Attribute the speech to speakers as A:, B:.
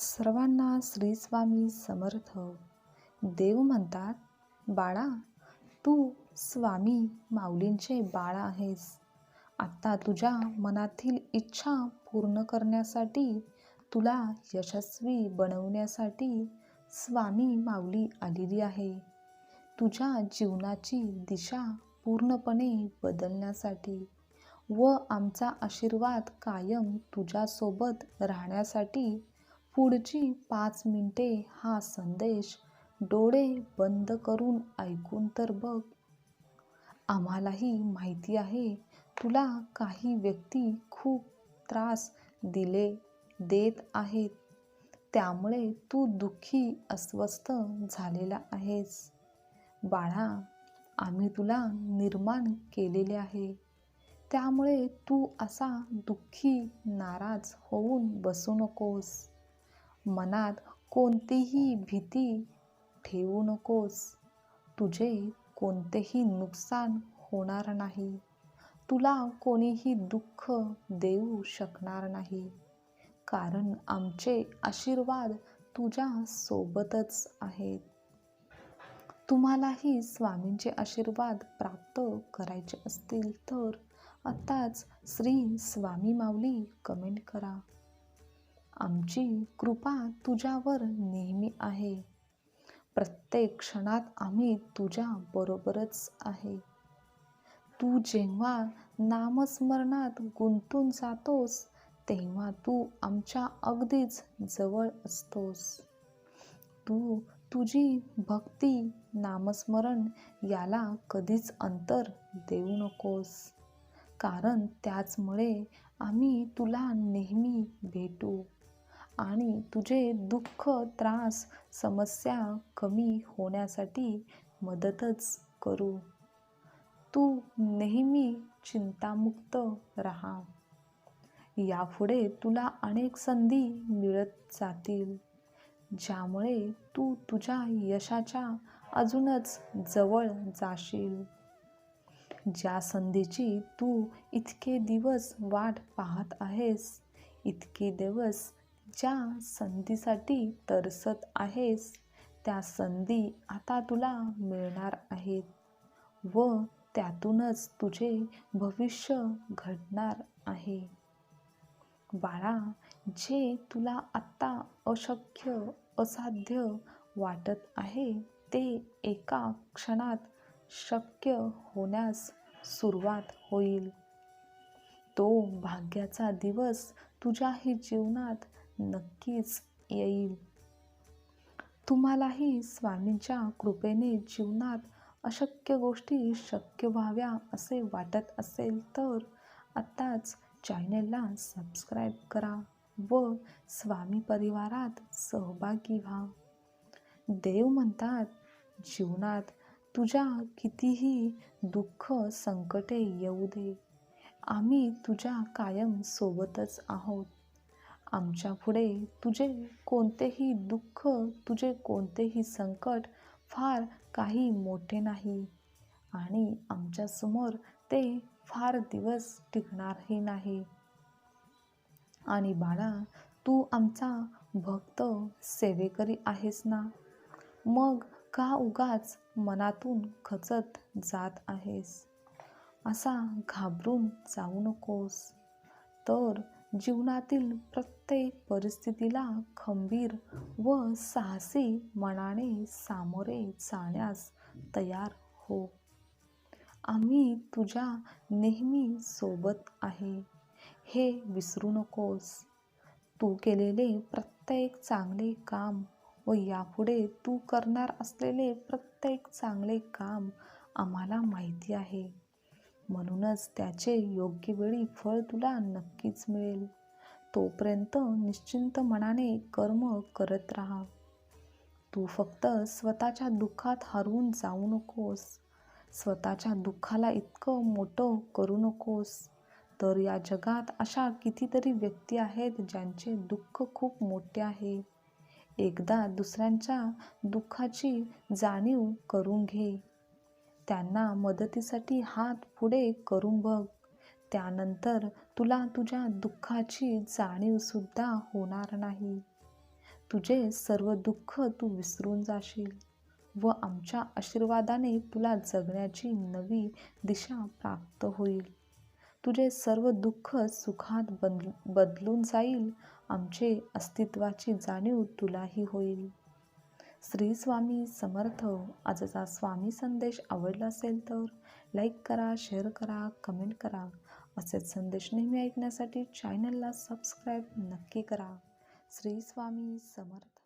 A: सर्वांना श्री स्वामी समर्थ. देव म्हणतात बाळा तू स्वामी माऊलींचे बाळ आहेस. आत्ता तुझ्या मनातील इच्छा पूर्ण करण्यासाठी तुला यशस्वी बनवण्यासाठी स्वामी माऊली आलेली आहे. तुझ्या जीवनाची दिशा पूर्णपणे बदलण्यासाठी व आमचा आशीर्वाद कायम तुझ्यासोबत राहण्यासाठी पुढची पाच मिनिटे हा संदेश डोळे बंद करून ऐकून तर बघ. आम्हालाही माहिती आहे तुला काही व्यक्ती खूप त्रास दिले देत आहेत. त्यामुळे तू दुःखी अस्वस्थ झालेला आहेस. बाळा आम्ही तुला निर्माण केलेले आहे. त्यामुळे तू असा दुःखी नाराज होऊन बसू नकोस. मनात कोणतीही भीती ठेवू नकोस. तुझे कोणतेही नुकसान होणार नाही. तुला कोणीही दुःख देऊ शकणार नाही. कारण आमचे आशीर्वाद तुझ्या सोबतच आहेत. तुम्हालाही स्वामींचे आशीर्वाद प्राप्त करायचे असतील तर आत्ताच श्री स्वामी माऊली कमेंट करा. आमची कृपा तुझ्यावर नेहमी आहे. प्रत्येक क्षणात आम्ही तुझ्या बरोबरच आहे. तू जेव्हा नामस्मरणात गुंतून जातोस तेव्हा तू आमच्या अगदीच जवळ असतोस. तू तुझी भक्ती नामस्मरण याला कधीच अंतर देऊ नकोस. कारण त्याचमुळे आम्ही तुला नेहमी भेटू. आणि तुझे दुःख त्रास समस्या कमी होण्यासाठी मदतच करू. तू नेहमी चिंतामुक्त राहा. यापुढे तुला अनेक संधी मिळत जातील ज्यामुळे तू तुझ्या यशाच्या अजूनच जवळ जाशील. ज्या संधीची तू इतके दिवस वाट पाहत आहेस इतके दिवस ज्या संधीसाठी तरसत आहेस त्या संधी आता तुला मिळणार आहेत व त्यातूनच तुझे भविष्य घडणार आहे. बाळा जे तुला आत्ता अशक्य असाध्य वाटत आहे ते एका क्षणात शक्य होण्यास सुरुवात होईल. तो भाग्याचा दिवस तुझ्याही जीवनात नक्कीच येईल. तुम्हालाही स्वामींच्या कृपेने जीवनात अशक्य गोष्टी शक्य व्हाव्या असे वाटत असेल तर आत्ताच चॅनलला सबस्क्राईब करा व स्वामी परिवारात सहभागी व्हा. देव म्हणतात जीवनात तुझ्या कितीही दुःख संकटे येऊ दे. आम्ही तुझ्या कायम सोबतच आहोत. आमच्या पुढे तुझे कोणतेही दुःख तुझे कोणतेही संकट फार काही मोठे नाही. आणि आमच्यासमोर ते फार दिवस टिकणारही नाही. आणि बाळा तू आमचा भक्त सेवेकरी आहेस ना? मग का उगाच मनातून खचत जात आहेस? असा घाबरून जाऊ नकोस. तर जीवनातील प्रत्येक परिस्थितीला खंबीर व साहसी मनाने सामोरे जाण्यास तयार हो. आम्ही तुझ्या नेहमी सोबत आहे. हे विसरू नकोस. तू केलेले प्रत्येक चांगले काम व यापुढे तू करणार असलेले प्रत्येक चांगले काम आम्हाला माहिती आहे. म्हणूनच त्याचे योग्य वेळी फळ तुला नक्कीच मिळेल. तोपर्यंत निश्चिंत मनाने कर्म करत राहा. तू फक्त स्वतःच्या दुःखात हरवून जाऊ नकोस. स्वतःच्या दुःखाला इतकं मोठं करू नकोस. तर या जगात अशा कितीतरी व्यक्ती आहेत ज्यांचे दुःख खूप मोठे आहे. एकदा दुसऱ्यांच्या दुःखाची जाणीव करून घे. त्यांना मदतीसाठी हात पुढे करून बघ. त्यानंतर तुला तुझ्या दुःखाची जाणीवसुद्धा होणार नाही. तुझे सर्व दुःख तू विसरून जाशील व आमच्या आशीर्वादाने तुला जगण्याची नवी दिशा प्राप्त होईल. तुझे सर्व दुःख सुखात बदल बदलून जाईल. आमचे अस्तित्वाची जाणीव तुलाही होईल. श्री स्वामी समर्थ. आजचा स्वामी संदेश आवडला असेल तर लाईक करा शेअर करा कमेंट करा. असेच संदेश नेहमी ऐकण्यासाठी चॅनलला सबस्क्राईब नक्की करा. श्री स्वामी समर्थ.